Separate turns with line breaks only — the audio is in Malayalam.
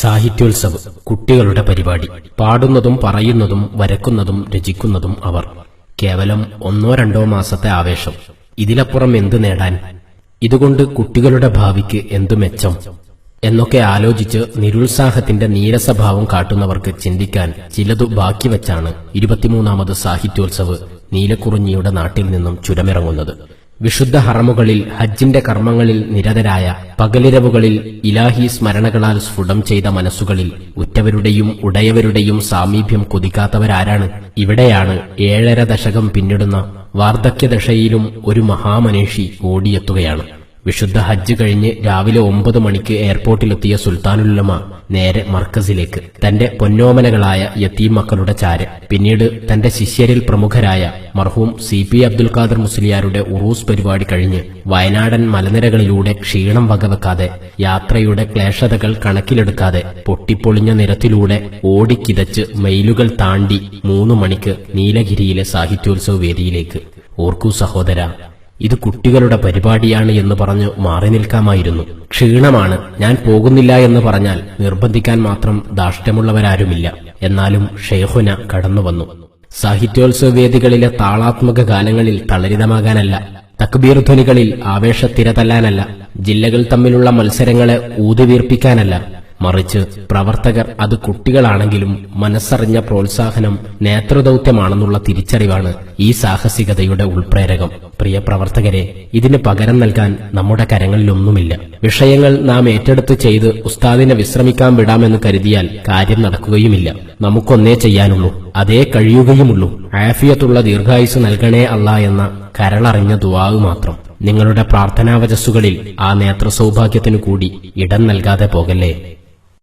സാഹിത്യോത്സവ് കുട്ടികളുടെ പരിപാടി. പാടുന്നതും പറയുന്നതും വരക്കുന്നതും രചിക്കുന്നതും അവർ. കേവലം ഒന്നോ രണ്ടോ മാസത്തെ ആവേശം. ഇതിലപ്പുറം എന്തു നേടാൻ? ഇതുകൊണ്ട് കുട്ടികളുടെ ഭാവിക്ക് എന്തു മെച്ചം? എന്നൊക്കെ ആലോചിച്ച് നിരുത്സാഹത്തിന്റെ നീരസഭാവം കാട്ടുന്നവർക്ക് ചിന്തിക്കാൻ ചിലതു ബാക്കി വച്ചാണ് ഇരുപത്തിമൂന്നാമത് സാഹിത്യോത്സവ് നീലക്കുറിഞ്ഞിയുടെ നാട്ടിൽ നിന്നും ചുരമിറങ്ങുന്നത്. വിശുദ്ധ ഹറമുകളിൽ ഹജ്ജിന്റെ കർമ്മങ്ങളിൽ നിരതരായ പകലിരവുകളിൽ ഇലാഹി സ്മരണകളാൽ സ്ഫുടം ചെയ്ത മനസ്സുകളിൽ ഉറ്റവരുടെയും ഉടയവരുടെയും സാമീപ്യം കൊതിക്കാത്തവരാരാണ്. ഇവിടെയാണ് ഏഴര ദശകം പിന്നിടുന്ന വാർദ്ധക്യദശയിലും ഒരു മഹാമനേഷി ഓടിയെത്തുകയാണ്. വിശുദ്ധ ഹജ്ജ് കഴിഞ്ഞ് രാവിലെ ഒമ്പത് മണിക്ക് എയർപോർട്ടിലെത്തിയ സുൽത്താനുല്ലമ നേരെ മർക്കസിലേക്ക്. തന്റെ പൊന്നോമനകളായ യത്തീം മക്കളുടെ ചാര്. പിന്നീട് തന്റെ ശിഷ്യരിൽ പ്രമുഖരായ മർഹൂം സി പി അബ്ദുൽ ഖാദർ മുസ്ലിയാരുടെ ഉറൂസ് പരിപാടി കഴിഞ്ഞ് വയനാടൻ മലനിരകളിലൂടെ ക്ഷീണം വകവെക്കാതെ യാത്രയുടെ ക്ലേശതകൾ കണക്കിലെടുക്കാതെ പൊട്ടിപ്പൊളിഞ്ഞ നിരത്തിലൂടെ ഓടിക്കിതച്ച് മൈലുകൾ താണ്ടി മൂന്ന് മണിക്ക് നീലഗിരിയിലെ സാഹിത്യോത്സവ വേദിയിലേക്ക് ഓർക്കൂ സഹോദര ഇത് കുട്ടികളുടെ പരിപാടിയാണ് എന്ന് പറഞ്ഞു മാറി നിൽക്കാമായിരുന്നു. ക്ഷീണമാണ്. ഞാൻ പോകുന്നില്ല എന്ന് പറഞ്ഞാൽ നിർബന്ധിക്കാൻ മാത്രം ദാഷ്ട്യമുള്ളവരാരുമില്ല എന്നാലും ഷെയ്ഹുന സാഹിത്യോത്സവ വേദികളിലെ താളാത്മക ഗാനങ്ങളിൽ തളരിതമാകാനല്ല. തക്ബീർ ധ്വനികളിൽ ആവേശത്തിര തല്ലാനല്ല ജില്ലകൾ തമ്മിലുള്ള മത്സരങ്ങളെ ഊതുവീർപ്പിക്കാനല്ല. മറിച്ച് പ്രവർത്തകർ അത് കുട്ടികളാണെങ്കിലും മനസ്സറിഞ്ഞ പ്രോത്സാഹനം നേതൃദൌത്യമാണെന്നുള്ള തിരിച്ചറിവാണ് ഈ സാഹസികതയുടെ ഉൾപ്രേരകം. പ്രിയ പ്രവർത്തകരെ ഇതിന് പകരം നൽകാൻ നമ്മുടെ കരങ്ങളിലൊന്നുമില്ല. വിഷയങ്ങൾ നാം ഏറ്റെടുത്ത് ചെയ്ത് ഉസ്താദിനെ വിശ്രമിക്കാൻ വിടാമെന്ന് കരുതിയാൽ കാര്യം നടക്കുകയുമില്ല. നമുക്കൊന്നേ ചെയ്യാനുള്ളൂ. അതേ കഴിയുകയുമുള്ളൂ. ആഫിയത്തുള്ള ദീർഘായുസ് നൽകണേ അല്ല എന്ന കരളറിഞ്ഞ ദുവാവ് മാത്രം. നിങ്ങളുടെ പ്രാർത്ഥനാവചസ്സുകളിൽ ആ നേത്ര സൗഭാഗ്യത്തിനു കൂടി ഇടം നൽകാതെ പോകല്ലേ?